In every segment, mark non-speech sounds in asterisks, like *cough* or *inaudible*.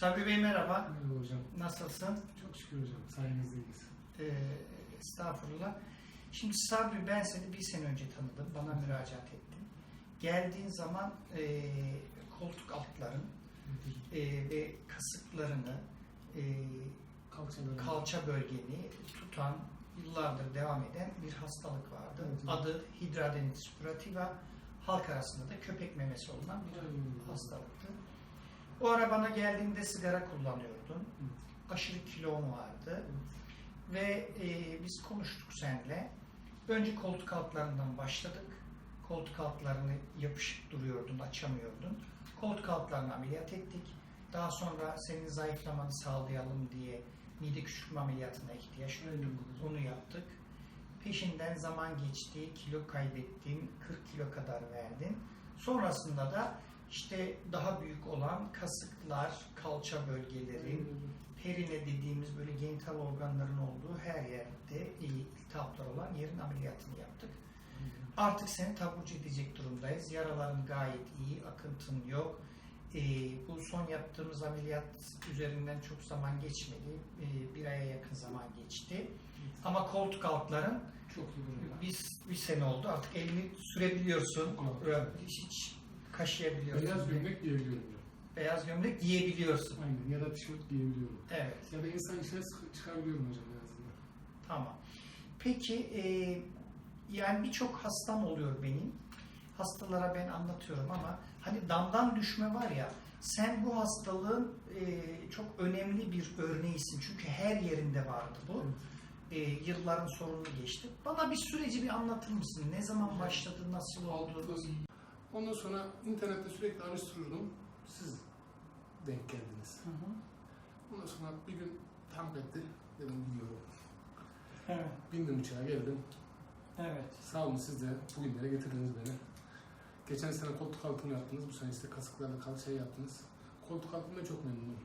Sabri Bey merhaba. Merhaba hocam. Nasılsın? Çok şükür hocam. Sayenizdeyiz. Ee, estağfurullah. Şimdi Sabri ben seni bir sene önce tanıdım. Bana müracaat ettin. Geldiğin zaman e, koltuk altların e, ve kasıklarını e, Kalçaları. kalça bölgeni tutan yıllardır devam eden bir hastalık vardı. Evet. Adı hidradenitis suppurativa. Halk arasında da köpek memesi olunan bir Aynen. hastalıktı. O ara bana geldiğinde sigara kullanıyordun. Aşırı kilon vardı. Ve e, biz konuştuk seninle. Önce koltuk altlarından başladık. Koltuk altlarını yapışık duruyordun, açamıyordun. Koltuk altlarını ameliyat ettik. Daha sonra senin zayıflamanı sağlayalım diye mide küçültme ameliyatına ihtiyaç duyduk. Onu yaptık. Peşinden zaman geçti, kilo kaybettin, 40 kilo kadar verdin. Sonrasında da işte daha büyük olan kasıklar, kalça bölgeleri, perine dediğimiz böyle genital organların olduğu her yerde e, iltihaplar olan yerin ameliyatını yaptık. Artık seni taburcu edecek durumdayız. Yaraların gayet iyi, akıntın yok. E, bu son yaptığımız ameliyat üzerinden çok zaman geçmedi. E, bir aya yakın zaman geçti. Ama koltuk altların Çok iyi biz bir sene oldu. Artık elini sürebiliyorsun. Hiç kaşıyabiliyorsun. Beyaz gömlek giyebiliyorum. Beyaz gömlek giyebiliyorsun. Aynen. Ya da tişört giyebiliyorum. Evet. Ya da insan içine çıkarabiliyorum hocam en azından. Tamam. Peki e, yani birçok hastam oluyor benim. Hastalara ben anlatıyorum ama hani damdan düşme var ya sen bu hastalığın e, çok önemli bir örneğisin. Çünkü her yerinde vardı bu. E, yılların sorunu geçti. Bana bir süreci bir anlatır mısın? Ne zaman başladı, nasıl oldu? Ondan sonra internette sürekli araştırıyordum. Siz denk geldiniz. Hı hı. Ondan sonra bir gün tam etti. Dedim gidiyorum. Evet. Bindim uçağa geldim. Evet. Sağ olun siz de bugünlere getirdiniz beni. Geçen sene koltuk altını yaptınız. Bu sene işte kasıklarla kalçayı yaptınız. Koltuk altında çok memnunum.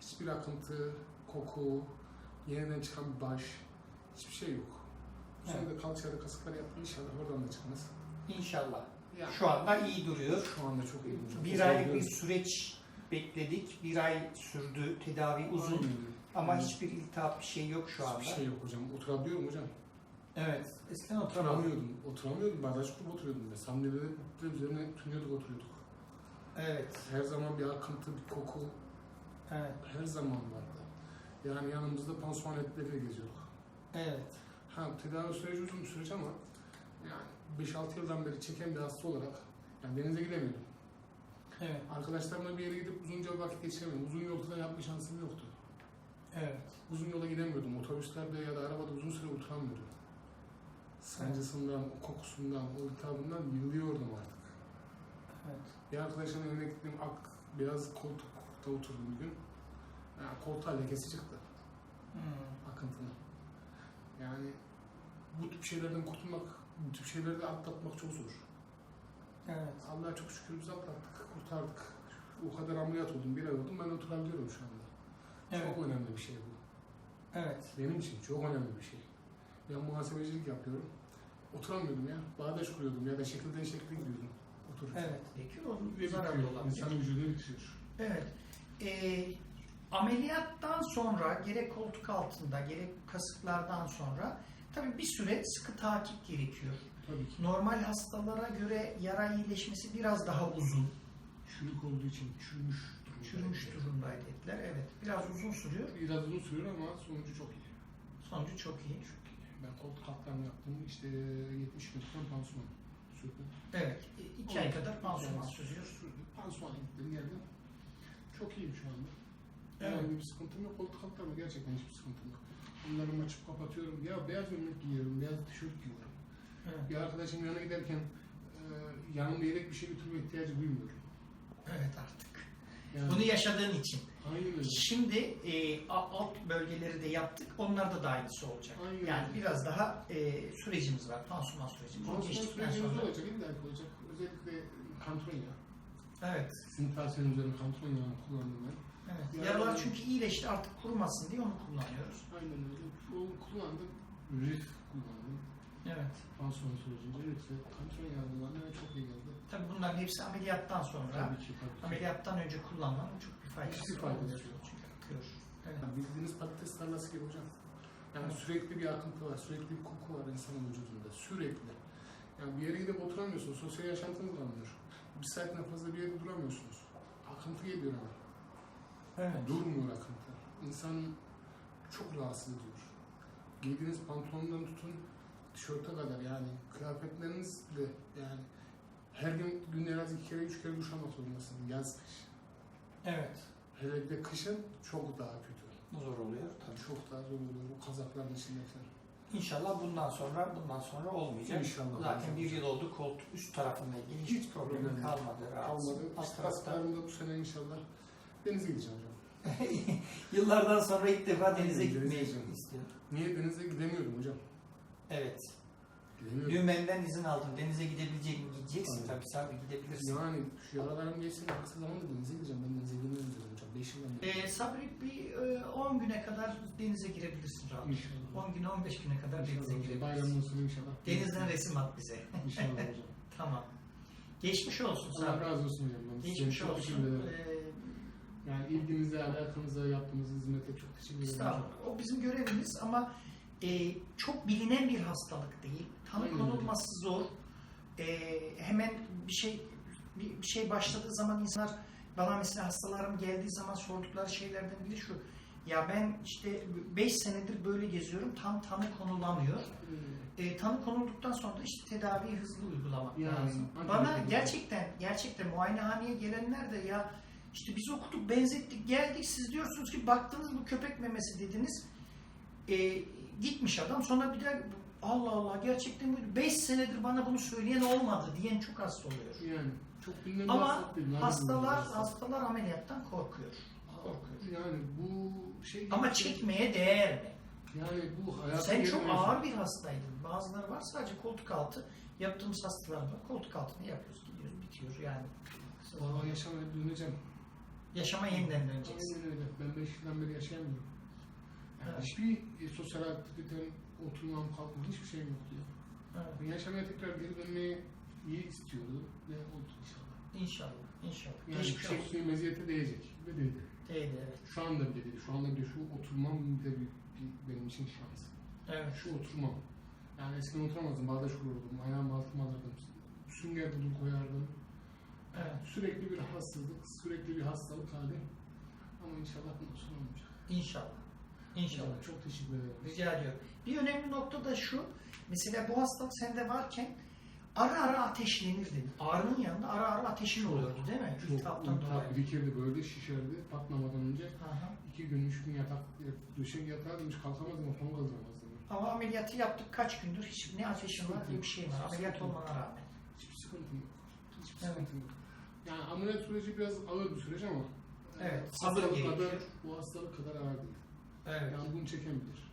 Hiçbir akıntı, koku, yeniden çıkan bir baş, hiçbir şey yok. Bu sene de kalçaya da kasıklar yaptım. İnşallah oradan da çıkmaz. İnşallah. Yani Şu anda iyi duruyor. şu anda çok iyi. Çok Bir teşekkür ay ederim. bir süreç bekledik. Bir ay sürdü. Tedavi uzun. Aynen. Ama Evet. hiçbir iltihap bir şey yok şu anda. Hiçbir şey yok hocam. Oturabiliyorum hocam. Evet. Eskiden oturamıyordum. Oturamıyordum. Oturamıyordum. Bağdaş kurup oturuyordum. ben. Sandalyede üzerine tünüyorduk oturuyorduk. Evet. Her zaman bir akıntı, bir koku, Evet. her zaman vardı. Yani yanımızda pansuman etleriyle geziyorduk. Evet. Ha tedavi süreci uzun bir süreç ama yani 5-6 yıldan beri çeken bir hasta olarak yani denize gidemiyordum. Evet. Arkadaşlarımla bir yere gidip uzunca vakit geçiremiyordum. Uzun yolda yapma şansım yoktu. Evet. Uzun yola gidemiyordum. Otobüslerde ya da arabada uzun süre oturamıyordum. Sancısından, o kokusundan, o iltihabından yılıyordum artık. Evet. Bir arkadaşımın evine gittim, ak, beyaz koltukta oturdum bir gün. Yani koltuğa lekesi çıktı, Hmm. akıntının. Yani bu tip şeylerden kurtulmak, bu tip şeyleri de atlatmak çok zor. Evet. Allah'a çok şükür biz atlattık, kurtardık. O kadar ameliyat oldum, bir ay oldum, ben oturabiliyorum şu anda. Evet. Çok önemli bir şey bu. Evet. Benim için çok önemli bir şey. Ben muhasebecilik yapıyorum. Oturamıyordum ya. Bağdaş kuruyordum ya da şekilden şekle gidiyordum. Otururken. Evet. Peki zararlı bitiyor. olan. İnsan vücudu bitiyor. Evet. Ee, ameliyattan sonra gerek koltuk altında gerek kasıklardan sonra tabii bir süre sıkı takip gerekiyor. Tabii ki. Normal hastalara göre yara iyileşmesi biraz daha uzun. Çürük olduğu için çürümüş durumda. Çürümüş durumdaydı etler. Evet. Biraz uzun sürüyor. Biraz uzun sürüyor ama sonucu çok iyi. Sonucu çok iyi. Çok iyi. Ben koltuk altlarını yaptım. İşte 70 metre pansuman sürdüm. Evet. e, iki ay kadar pansuman sürüyor. Sürdüm. Pansuman gittim geldim. Çok iyiyim şu anda. Evet. Herhangi bir sıkıntım yok. Koltuk altlarında gerçekten hiçbir sıkıntım yok. Onları açıp kapatıyorum. Ya beyaz gömlek giyiyorum, beyaz tişört giyiyorum. Evet. Bir arkadaşım yanına giderken e, yanımda yedek bir şey götürme ihtiyacı duymuyorum. Evet artık. Yani, Bunu yaşadığın için. aynen öyle. Şimdi e, alt bölgeleri de yaptık. Onlarda da aynısı olacak. Aynen. Yani biraz daha e, sürecimiz var. Pansuman sürecimiz. Pansuman sürecimiz sonra. olacak, illa olacak. Özellikle kantron yağı. Evet. Sizin tavsiyeniz üzerine kantron yağını kullandım ben. Evet. Yaralar çünkü iyileşti artık kurumasın diye onu kullanıyoruz. Aynen öyle. O kullandım. Rif kullandım. Evet. Pansuman sürecince lütfen kanser yardımlarına ve çok iyi geldi. Tabii bunların hepsi ameliyattan sonra. Tabii ki tabii ki. Ameliyattan önce kullanmanın çok bir faydası Hiçbir faydası yok. Çünkü akıyor. Evet. Yani bildiğiniz patates tarlası gibi hocam. Yani Evet. sürekli bir akıntı var, sürekli bir koku var insanın vücudunda. Sürekli. Yani bir yere gidip oturamıyorsunuz, sosyal yaşantınız kalmıyor. Bir saatten fazla bir yerde duramıyorsunuz. Akıntı geliyor ama. Evet. Durmuyor akıntı. İnsan çok rahatsız ediyor. Giydiğiniz pantolondan tutun tişörte kadar yani kıyafetleriniz de yani her gün günde en az iki kere üç kere duş almak zorundasınız. Yaz kış. Evet. Hele bir de kışın çok daha kötü. Zor oluyor. Tabii çok daha zor oluyor bu kazakların içindekiler. İnşallah bundan sonra bundan sonra olmayacak. İnşallah. Zaten bir yıl oldu koltuk üst tarafına ilgili hiç Hiç problemi kalmadı. rahatsız. Kalmadı. Alt tarafta. kaslarımda bu sene inşallah denize gideceğim hocam. *laughs* Yıllardan sonra ilk defa denize Denize gitmeyi istiyorum. Niye denize gidemiyordum hocam? Evet. Gidemiyordum. Dümenden izin aldım. Denize gidebilecek mi? Gideceksin Tabii. tabii. Sabi gidebilirsin. Yani şu yaralarım geçsin kısa zamanda denize gideceğim. Ben denize girmiyorum diyorum hocam. 5 yıldan beri. Ee, Sabri bir e, 10 güne kadar denize girebilirsin rahat. İnşallah. 10 güne 15 güne kadar denize İnşallah hocam. girebilirsin. Bayramdan sonra inşallah. Denizden resim at bize. İnşallah *laughs* hocam. tamam. Geçmiş olsun Allah Sabri. razı olsun hocam. Ben size Geçmiş çok teşekkür olsun. ederim. Ee, Yani ilginize, alakanıza, yaptığınız hizmete çok teşekkür ederim. Estağfurullah. O bizim görevimiz ama e, çok bilinen bir hastalık değil. Tanı Aynen konulması zor. E, hemen bir şey bir, bir şey başladığı zaman insanlar bana mesela hastalarım geldiği zaman sordukları şeylerden biri şu. Ya ben işte 5 senedir böyle geziyorum. Tam tanı konulamıyor. E, tanı konulduktan sonra da işte tedaviyi hızlı uygulamak Yani, lazım. Bana gerçekten gerçekten muayenehaneye gelenler de ya işte biz okuduk, benzettik, geldik. Siz diyorsunuz ki baktınız bu köpek memesi dediniz. E, gitmiş adam. Sonra bir de Allah Allah gerçekten buydu. 5 senedir bana bunu söyleyen olmadı diyen çok hasta oluyor. Yani çok bilinen Ama Hastalar hastalar ameliyattan korkuyor. Korkuyor. Yani bu şey Ama çekmeye değer mi? Yani bu hayatın Sen çok yerine- ağır bir hastaydın. Bazıları var sadece koltuk altı. Yaptığımız hastalar var. Koltuk altını yapıyoruz, gidiyoruz, bitiyor yani. Vallahi yaşamaya döneceğim. Yaşama yeniden döneceksin. Aynen öyle. Ben 5 yıldan beri yaşayamıyorum. Hiçbir e, sosyal aktivitem, oturmam, kalkmam hiçbir şeyim yok diyor. Evet. Yaşamaya tekrar geri dönmeyi iyi istiyordu ve oldu inşallah. İnşallah, inşallah. Yani Geçmiş olsun. çektiği meziyete değecek ve değdi. Değdi, evet. Şu anda bile değil. Şu anda bile şu oturmam bile bir, bir- benim için şans. Evet. Şu oturmam. Yani eskiden oturamazdım. Bağdaş kururdum. Ayağımı altıma alırdım. Sünger budur koyardım. Evet. Sürekli bir rahatsızlık, sürekli bir hastalık hali. Ama inşallah bundan sonra olmayacak. İnşallah. İnşallah. Çok teşekkür ederim. Rica ediyorum. Bir önemli nokta da şu. Mesela bu hastalık sende varken ara ara ateşlenirdi. Ağrının yanında ara ara ateşin oluyordu değil mi? Çok İltihaptan dolayı. iltihap birikirdi böyle şişerdi. Patlamadan önce Aha. iki gün, üç gün yatak, döşek yatardım hiç kalkamazdım, kafamı kaldıramazdım. Ama ameliyatı yaptık kaç gündür hiç ne ateşin var ne bir şey var. Ameliyat Sıkıntı olmana rağmen. Hiçbir sıkıntım yok. Hiçbir Evet. sıkıntım yok. Yani ameliyat süreci biraz ağır bir süreç ama Evet, bu sabır hastalık kadar, bu hastalık kadar ağır değil. Evet. Yani bunu çeken bilir.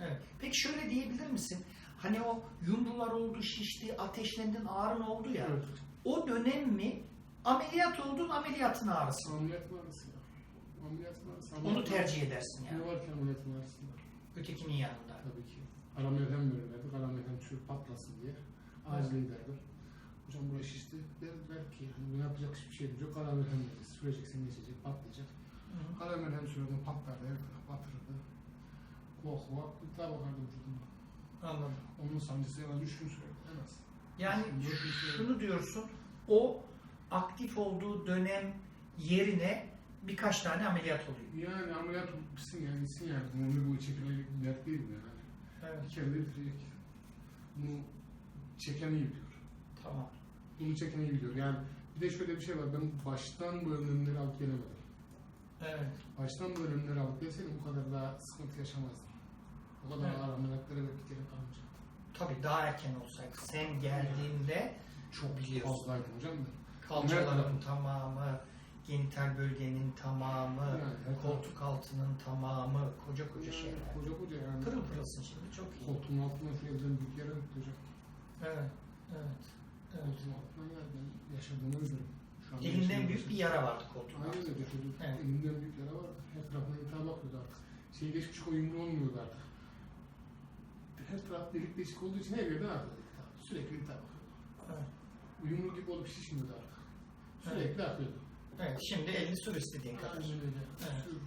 Evet. Peki şöyle diyebilir misin? Hani o yumrular oldu, şişti, ateşlendin, ağrın oldu ya. Evet. O dönem mi ameliyat oldun, ameliyatın ağrısı? Ameliyat ağrısı ya. Ameliyat ağrısı. Onu Ameliyat tercih edersin Ne yani. var ki ameliyatın ağrısı var. Ötekinin yanında. Tabii ki. Aramelhem verirlerdi. Aramelhem çürük patlasın diye. Acile giderdim. Hocam burası şişti. Derdiler ki hani bunu yapacak hiçbir şey yok. Aramelhem veririz. Süreceksin geçecek, patlayacak. Aramelhem sürdüm patlardı. Her taraf batırırdı. Koh koh. Gıda bakardı vücuduma. Anladım. Onun sancısı en az 3 gün sürerdi. En az. Yani şunu diyorsun, o aktif olduğu dönem yerine birkaç tane ameliyat oluyor. Yani ameliyat bitsin yani gitsin yani. Ömür boyu çekilecek bir dert değil yani. Evet. Bir kere de bitirecek. Bunu çeken iyi biliyor. Tamam. Bunu çeken iyi biliyor. Yani bir de şöyle bir şey var. Ben baştan bu önlemleri alıp gelemedim. Evet. Baştan bu önlemleri alıp gelseydim bu kadar daha sıkıntı yaşamazdım. O kadar Evet. ağır ameliyatlara belki gerek kalmayacaktı. Tabii daha erken olsaydı. Sen geldiğinde çok biliyorsun. Fazlaydım hocam da. Kalçaların tamamı, genital bölgenin tamamı, Yani koltuk altının tamamı, koca koca Yani şeyler. Koca koca yani. Pırıl pırılsın şimdi çok iyi. Koltuğun altına şu evden büyük yere hocam. Evet. Evet. evet. Koltuğun altına yer ben yaşadığımı büyük bir yara vardı koltuğun Aynen altında. öyle çocuk. Evet. Elinden büyük yara vardı. Her tarafına intihar bakıyordu artık. Şey geçmiş o yumru olmuyordu artık. her taraf delik deşik olduğu için her yerden akıyordu iltihap. Sürekli iltihap akıyordu. Evet. Yumru gibi olup şişmiyordu artık. Sürekli akıyordu. Evet, şimdi elini sür istediğin kadar. Aynen öyle. Evet.